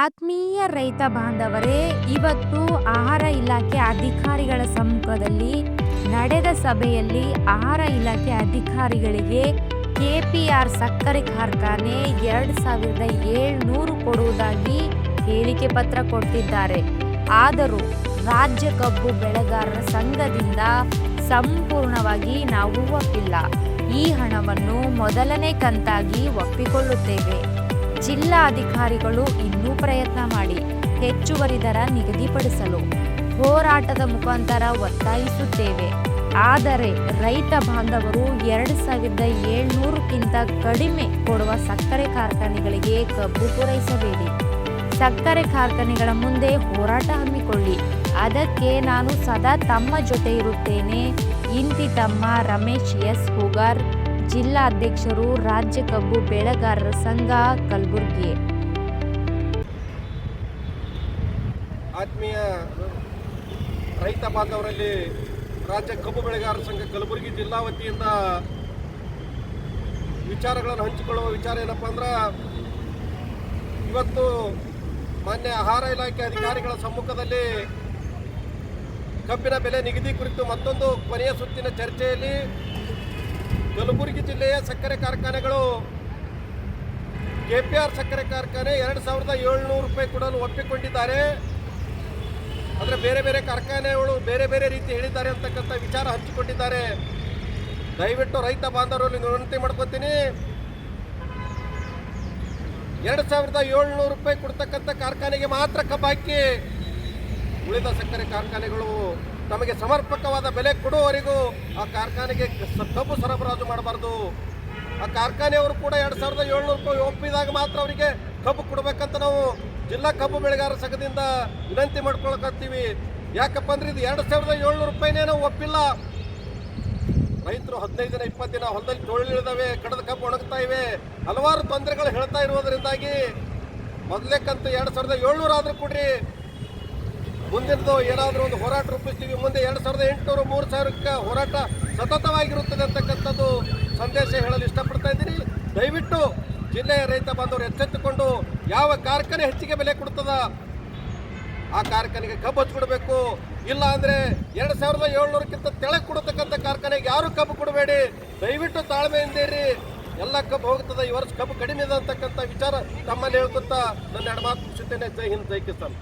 ಆತ್ಮೀಯ ರೈತ ಬಾಂಧವರೇ, ಇವತ್ತು ಆಹಾರ ಇಲಾಖೆ ಅಧಿಕಾರಿಗಳ ಸಮ್ಮುಖದಲ್ಲಿ ನಡೆದ ಸಭೆಯಲ್ಲಿ ಆಹಾರ ಇಲಾಖೆ ಅಧಿಕಾರಿಗಳಿಗೆ ಕೆಪಿಆರ್ ಸಕ್ಕರೆ ಕಾರ್ಖಾನೆ ಎರಡು ಸಾವಿರದ ಏಳ್ನೂರು ಕೊಡುವುದಾಗಿ ಹೇಳಿಕೆ ಪತ್ರ ಕೊಟ್ಟಿದ್ದಾರೆ. ಆದರೂ ರಾಜ್ಯ ಕಬ್ಬು ಬೆಳೆಗಾರರ ಸಂಘದಿಂದ ಸಂಪೂರ್ಣವಾಗಿ ನಾವು ಒಪ್ಪಿಲ್ಲ. ಈ ಹಣವನ್ನು ಮೊದಲನೇ ಕಂತಾಗಿ ಒಪ್ಪಿಕೊಳ್ಳುತ್ತೇವೆ. ಜಿಲ್ಲಾ ಅಧಿಕಾರಿಗಳು ಇನ್ನೂ ಪ್ರಯತ್ನ ಮಾಡಿ ಹೆಚ್ಚುವರಿ ದರ ನಿಗದಿಪಡಿಸಲು ಹೋರಾಟದ ಮುಖಾಂತರ ಒತ್ತಾಯಿಸುತ್ತೇವೆ. ಆದರೆ ರೈತ ಬಾಂಧವರು ಎರಡು ಸಾವಿರದ ಏಳ್ನೂರಕ್ಕಿಂತ ಕಡಿಮೆ ಕೊಡುವ ಸಕ್ಕರೆ ಕಾರ್ಖಾನೆಗಳಿಗೆ ಕಬ್ಬು ಪೂರೈಸಬೇಡಿ. ಸಕ್ಕರೆ ಕಾರ್ಖಾನೆಗಳ ಮುಂದೆ ಹೋರಾಟ ಹಮ್ಮಿಕೊಳ್ಳಿ. ಅದಕ್ಕೆ ನಾನು ಸದಾ ತಮ್ಮ ಜೊತೆ ಇರುತ್ತೇನೆ. ಇಂತಿ ತಮ್ಮ ರಮೇಶ್ ಎಸ್. ಹುಗಾರ್. ಜಿಲ್ಲಾ ಅಧ್ಯಕ್ಷರು ರಾಜ್ಯ ಕಬ್ಬು ಬೆಳೆಗಾರರ ಸಂಘ ಕಲಬುರಗಿ. ಆತ್ಮೀಯ ರೈತ ಬಾಂಧವರಲ್ಲಿ ರಾಜ್ಯ ಕಬ್ಬು ಬೆಳೆಗಾರರ ಸಂಘ ಕಲಬುರಗಿ ಜಿಲ್ಲಾ ವತಿಯಿಂದ ವಿಚಾರಗಳನ್ನು ಹಂಚಿಕೊಳ್ಳುವ ವಿಚಾರ ಏನಪ್ಪ ಅಂದ್ರೆ, ಇವತ್ತು ಮಾನ್ಯ ಆಹಾರ ಇಲಾಖೆ ಅಧಿಕಾರಿಗಳ ಸಮ್ಮುಖದಲ್ಲಿ ಕಬ್ಬಿನ ಬೆಲೆ ನಿಗದಿ ಕುರಿತು ಮತ್ತೊಂದು ಕೊನೆಯ ಸುತ್ತಿನ ಚರ್ಚೆಯಲ್ಲಿ ಕಲಬುರಗಿ ಜಿಲ್ಲೆಯ ಸಕ್ಕರೆ ಕಾರ್ಖಾನೆಗಳು, ಕೆ ಪಿ ಆರ್ ಸಕ್ಕರೆ ಕಾರ್ಖಾನೆ ಎರಡು ಸಾವಿರದ ಏಳ್ನೂರು ರೂಪಾಯಿ ಕೊಡಲು ಒಪ್ಪಿಕೊಂಡಿದ್ದಾರೆ. ಆದರೆ ಬೇರೆ ಬೇರೆ ಕಾರ್ಖಾನೆಗಳು ಬೇರೆ ಬೇರೆ ರೀತಿ ಹೇಳಿದ್ದಾರೆ ಅಂತಕ್ಕಂಥ ವಿಚಾರ ಹಂಚಿಕೊಂಡಿದ್ದಾರೆ. ದಯವಿಟ್ಟು ರೈತ ಬಾಂಧವರಲ್ಲಿ ವಿನಂತಿ ಮಾಡ್ಕೊತೀನಿ. ಎರಡು ಸಾವಿರದ ಏಳ್ನೂರು ರೂಪಾಯಿ ಕೊಡ್ತಕ್ಕಂಥ ಕಾರ್ಖಾನೆಗೆ ಮಾತ್ರ ಕಬ್ಬಾಕಿ ಉಳಿದ ಸಕ್ಕರೆ ಕಾರ್ಖಾನೆಗಳು ತಮಗೆ ಸಮರ್ಪಕವಾದ ಬೆಲೆ ಕೊಡುವವರೆಗೂ ಆ ಕಾರ್ಖಾನೆಗೆ ಕಬ್ಬು ಸರಬರಾಜು ಮಾಡಬಾರ್ದು. ಆ ಕಾರ್ಖಾನೆಯವರು ಕೂಡ ಎರಡು ಸಾವಿರದ ಏಳ್ನೂರು ರೂಪಾಯಿ ಒಪ್ಪಿದಾಗ ಮಾತ್ರ ಅವರಿಗೆ ಕಬ್ಬು ಕೊಡಬೇಕಂತ ನಾವು ಜಿಲ್ಲಾ ಕಬ್ಬು ಬೆಳೆಗಾರರ ಸಂಘದಿಂದ ವಿನಂತಿ ಮಾಡ್ಕೊಳಕತ್ತೀವಿ. ಯಾಕಪ್ಪ ಅಂದ್ರೆ ಇದು ಎರಡು ಸಾವಿರದ ಏಳ್ನೂರು ರೂಪಾಯಿನೇ ನಾವು ಒಪ್ಪಿಲ್ಲ. ರೈತರು ಹದಿನೈದು ದಿನ, ಇಪ್ಪತ್ತು ದಿನ ಹೊಲದಲ್ಲಿ ತೊಳಿಳಿದಾವೆ ಕಡದ ಕಬ್ಬು ಒಣಗ್ತಾ ಇವೆ. ಹಲವಾರು ತೊಂದರೆಗಳು ಹೇಳ್ತಾ ಇರುವುದರಿಂದಾಗಿ ಮೊದಲೇ ಕಂತು ಎರಡು ಸಾವಿರದ ಏಳ್ನೂರು ಆದ್ರೂ ಕೊಡ್ರಿ. ಮುಂದಿನದು ಏನಾದರೂ ಒಂದು ಹೋರಾಟ ರೂಪಿಸ್ತೀವಿ. ಮುಂದೆ ಎರಡು ಸಾವಿರದ ಎಂಟುನೂರು, ಮೂರು ಸಾವಿರಕ್ಕೆ ಹೋರಾಟ ಸತತವಾಗಿರುತ್ತದೆ ಅಂತಕ್ಕಂಥದ್ದು ಸಂದೇಶ ಹೇಳಲು ಇಷ್ಟಪಡ್ತಾ ಇದ್ದೀನಿ. ದಯವಿಟ್ಟು ಜಿಲ್ಲೆಯ ರೈತ ಬಾಂಧವರು ಎಚ್ಚೆತ್ತುಕೊಂಡು ಯಾವ ಕಾರ್ಖಾನೆ ಹೆಚ್ಚಿಗೆ ಬೆಲೆ ಕೊಡ್ತದ ಆ ಕಾರ್ಖಾನೆಗೆ ಕಬ್ಬು ಹಚ್ಚಿಬಿಡಬೇಕು ಇಲ್ಲ ಅಂದರೆ ಎರಡು ಸಾವಿರದ ಏಳ್ನೂರಕ್ಕಿಂತ ತೆಳಗೆ ಕೊಡತಕ್ಕಂಥ ಕಾರ್ಖಾನೆಗೆ ಯಾರು ಕಬ್ಬು ಕೊಡಬೇಡಿ. ದಯವಿಟ್ಟು ತಾಳ್ಮೆಯಿಂದ ಇರ್ರಿ ಎಲ್ಲ ಕಬ್ಬು ಹೋಗ್ತದೆ. ಈ ವರ್ಷ ಕಬ್ಬು ಕಡಿಮೆ ಇದೆ ಅಂತಕ್ಕಂಥ ವಿಚಾರ ತಮ್ಮಲ್ಲಿ ಹೇಳ್ಕೊತಾ ನನ್ನ ಮಾತು ಮುಗಿಸುತ್ತೇನೆ. ಜೈ ಹಿಂದ್, ಜೈ ಕಿಸಾನ್.